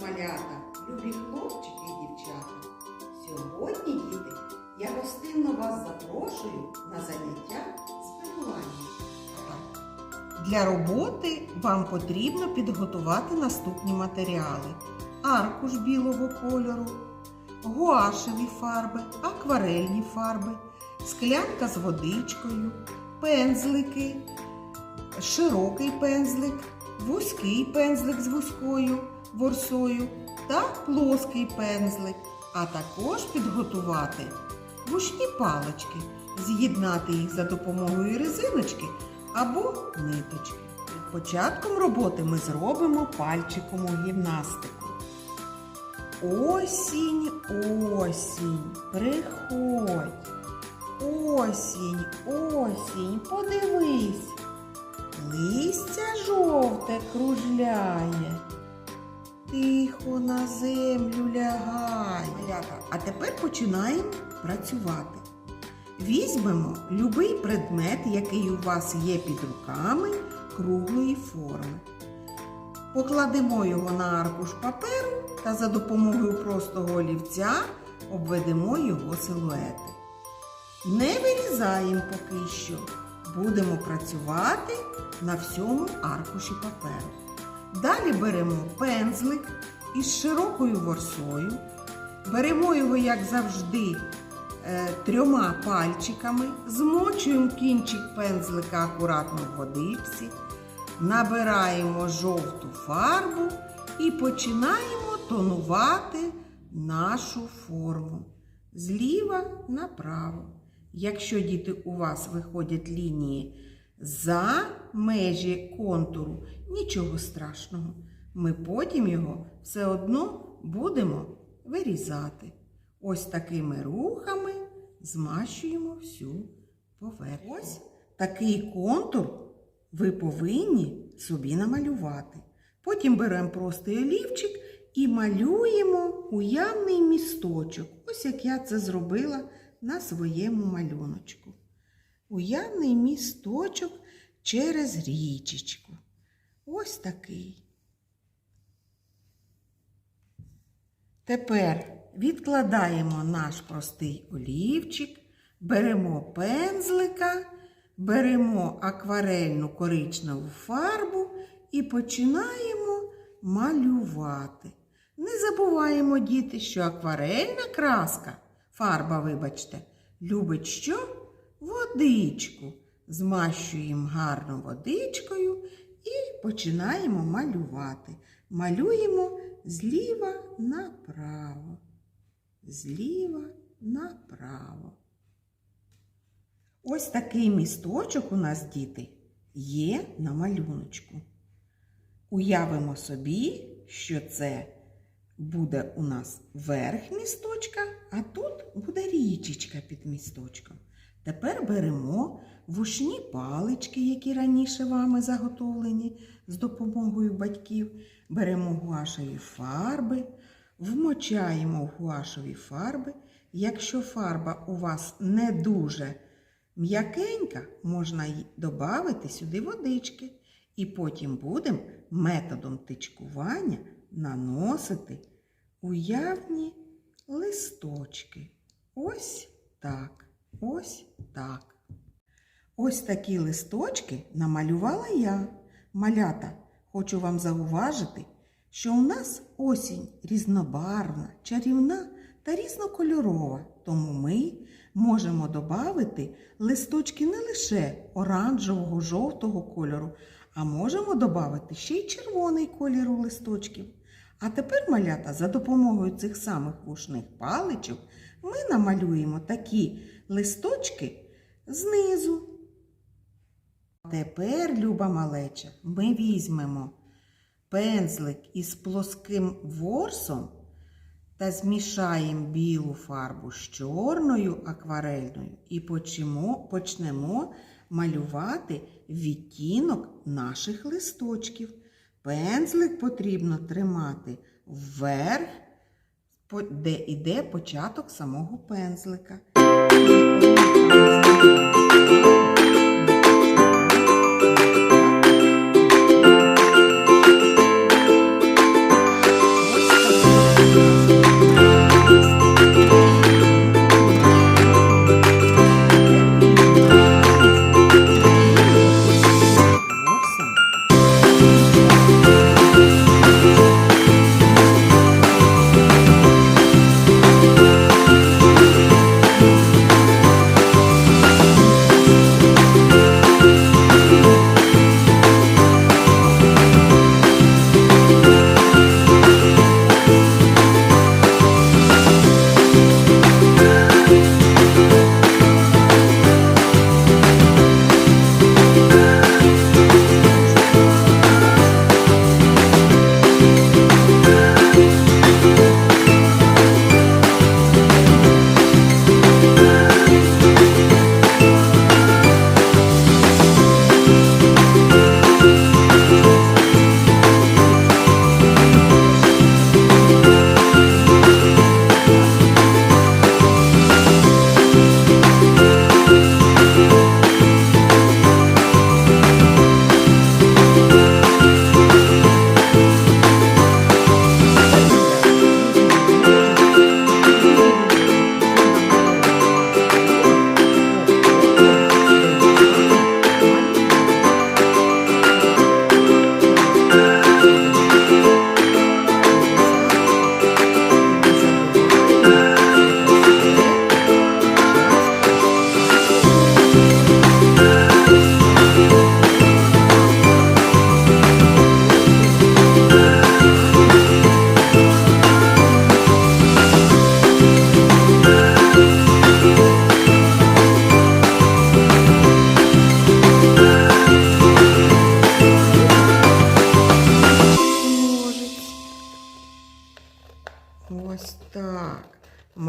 малята, любі хлопчики і дівчата. Сьогодні, діти, я гостинно вас запрошую на заняття з малювання. Для роботи вам потрібно підготувати наступні матеріали: аркуш білого кольору, гуашеві фарби, акварельні фарби, склянка з водичкою, пензлики, широкий пензлик, вузький пензлик з вузькою ворсою та плоский пензлик, а також підготувати вушні палички, з'єднати їх за допомогою резиночки або ниточки. Початком роботи ми зробимо пальчикову гімнастику. Осінь, осінь, приходь. Осінь, осінь, подивись. Тепер починаємо працювати. Візьмемо любий предмет, який у вас є під руками круглої форми. Покладемо його на аркуш паперу та за допомогою простого олівця обведемо його силуети. Не вирізаємо поки що. Будемо працювати на всьому аркуші паперу. Далі беремо пензлик із широкою ворсою. Беремо його, як завжди, е, трьома пальчиками, змочуємо кінчик пензлика акуратно в водичці, набираємо жовту фарбу і починаємо тонувати нашу форму зліва направо. Якщо діти у вас виходять лінії за межі контуру, нічого страшного. Ми потім його все одно будемо вирізати. Ось такими рухами змащуємо всю поверхню. Ось такий контур ви повинні собі намалювати. Потім беремо простий олівчик і малюємо уявний місточок. Ось як я це зробила на своєму малюночку. Уявний місточок через річечку. Ось такий. Тепер відкладаємо наш простий олівчик, беремо пензлика, беремо акварельну коричневу фарбу і починаємо малювати. Не забуваємо, діти, що акварельна краска, фарба, вибачте, любить що? Водичку. Змащуємо гарно водичкою і починаємо малювати. Малюємо зліва направо. Зліва направо. Ось такий місточок у нас, діти, є на малюночку. Уявимо собі, що це буде у нас верх місточка, а тут буде річечка під місточком. Тепер беремо вушні палички, які раніше вами заготовлені з допомогою батьків. Беремо гуашеві фарби, вмочаємо в гуашеві фарби. Якщо фарба у вас не дуже м'якенька, можна додати сюди водички. І потім будемо методом тичкування наносити уявні листочки. Ось так, ось так. Ось такі листочки намалювала я. Малята, хочу вам зауважити, що у нас осінь різнобарвна, чарівна та різнокольорова, тому ми можемо додати листочки не лише оранжевого, жовтого кольору, а можемо додати ще й червоний колір у листочків. А тепер, малята, за допомогою цих самих вушних паличок ми намалюємо такі листочки знизу. Тепер, люба малеча, ми візьмемо пензлик із плоским ворсом та змішаємо білу фарбу з чорною акварельною і почнемо, почнемо малювати відтінок наших листочків. Пензлик потрібно тримати вверх, де йде початок самого пензлика.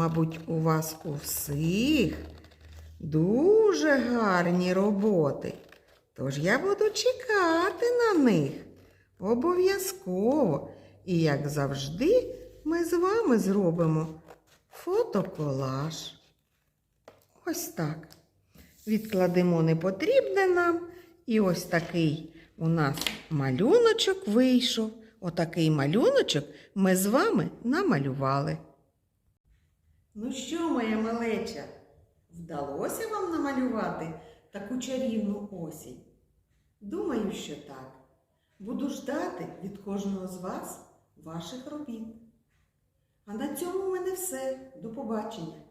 Мабуть, у вас у всіх дуже гарні роботи. Тож я буду чекати на них обов'язково. І, як завжди, ми з вами зробимо фотоколаж. Ось так. Відкладемо непотрібне нам. І ось такий у нас малюночок вийшов. Отакий малюночок ми з вами намалювали. Ну що, моя малеча, вдалося вам намалювати таку чарівну осінь? Думаю, що так. Буду ждати від кожного з вас ваших робіт. А на цьому в мене все. До побачення.